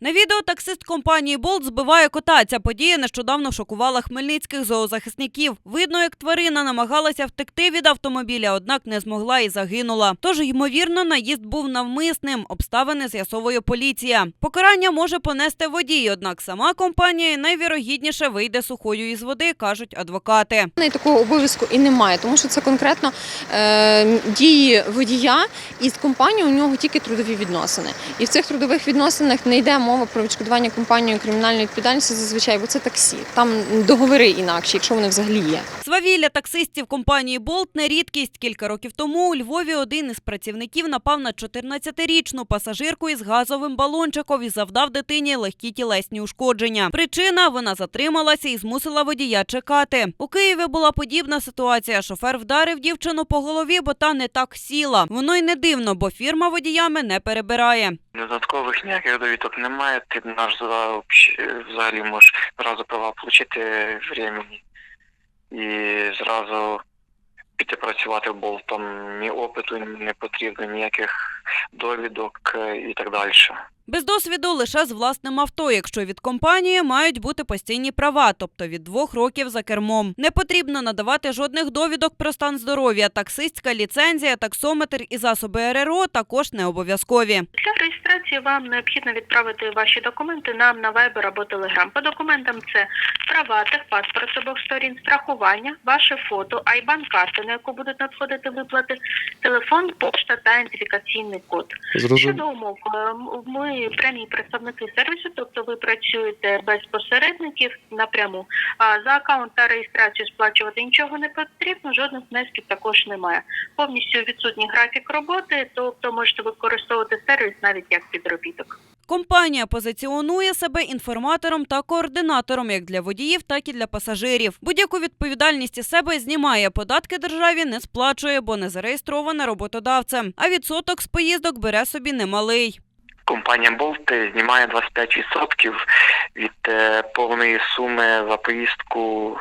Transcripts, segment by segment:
На відео таксист компанії Болт збиває кота. Ця подія нещодавно шокувала хмельницьких зоозахисників. Видно, як тварина намагалася втекти від автомобіля, однак не змогла і загинула. Тож, ймовірно, наїзд був навмисним. Обставини з'ясовує поліція. Покарання може понести водій, однак сама компанія найвірогідніше вийде сухою із води, кажуть адвокати. неї такого обов'язку і немає, тому що це конкретно е, дії водія і з компанією у нього тільки трудові відносини. І в цих трудових відносинах не йде мова про відшкодування компанією кримінальної відповідальності зазвичай, бо це таксі. Там договори інакші, якщо вони взагалі є. Свавілля таксистів компанії Болт не рідкість. Кілька років тому у Львові один із працівників напав на 14-річну пасажирку із газовим балончиком і завдав дитині легкі тілесні ушкодження. Причина вона затрималася і змусила водія чекати. У Києві була подібна ситуація. Шофер вдарив дівчину по голові, бо та не так сіла. Воно й не дивно, бо фірма водіями не перебирає. Додаткових ніяких довідок немає. Ти наш взагалі можеш зразу права отримати времени і зразу піти працювати болт. Там ні опиту не потрібно, ніяких довідок і так далі. Без досвіду лише з власним авто, якщо від компанії мають бути постійні права, тобто від двох років за кермом. Не потрібно надавати жодних довідок про стан здоров'я. Таксистська ліцензія, таксометр і засоби РРО також не обов'язкові. Для реєстрації вам необхідно відправити ваші документи нам на Viber або Telegram. По документам це права, техпаспорт з обох сторін, страхування, ваше фото, айбан карта, на яку будуть надходити виплати, телефон, пошта та ідентифікаційний код. Щодо умов, е, ми прямі представники сервісу, тобто ви працюєте без посередників напряму. А за аккаунт та реєстрацію сплачувати нічого не потрібно, жодних внесків також немає. Повністю відсутній графік роботи, тобто можете використовувати сервіс навіть як підробіток. Компанія позиціонує себе інформатором та координатором як для водіїв, так і для пасажирів. Будь-яку відповідальність із себе знімає, податки державі не сплачує, бо не зареєстрована роботодавцем. А відсоток з поїздок бере собі немалий. Компанія Болт знімає 25% від е, повної суми за поїздку,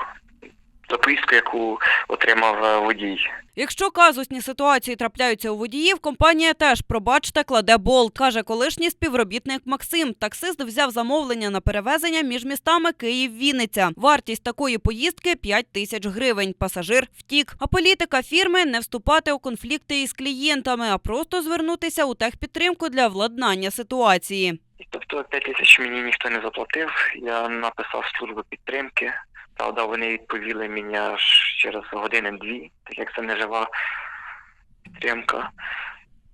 за поїздку, яку отримав е, водій. Якщо казусні ситуації трапляються у водіїв, компанія теж, пробачте, кладе болт, каже колишній співробітник Максим. Таксист взяв замовлення на перевезення між містами Київ-Вінниця. Вартість такої поїздки 5 тисяч гривень. Пасажир втік. А політика фірми не вступати у конфлікти із клієнтами, а просто звернутися у техпідтримку для владнання ситуації. Тобто 5 тисяч мені ніхто не заплатив. Я написав службу підтримки. Правда, вони відповіли мені аж через години-дві, так як це не жива підтримка.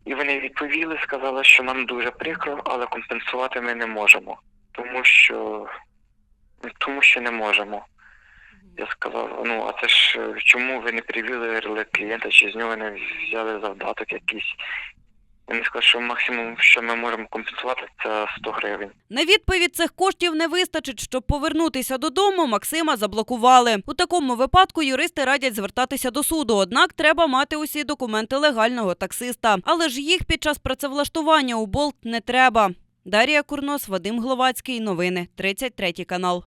І вони відповіли, сказали, що нам дуже прикро, але компенсувати ми не можемо. Тому що тому що не можемо. Я сказав, ну а це ж чому ви не перевірили клієнта, чи з нього не взяли завдаток якийсь? Вони сказали, що максимум, що ми можемо компенсувати, це 100 гривень. На відповідь цих коштів не вистачить, щоб повернутися додому. Максима заблокували. У такому випадку юристи радять звертатися до суду. Однак треба мати усі документи легального таксиста. Але ж їх під час працевлаштування у болт не треба. Дарія Курнос, Вадим Гловацький. Новини 33 канал.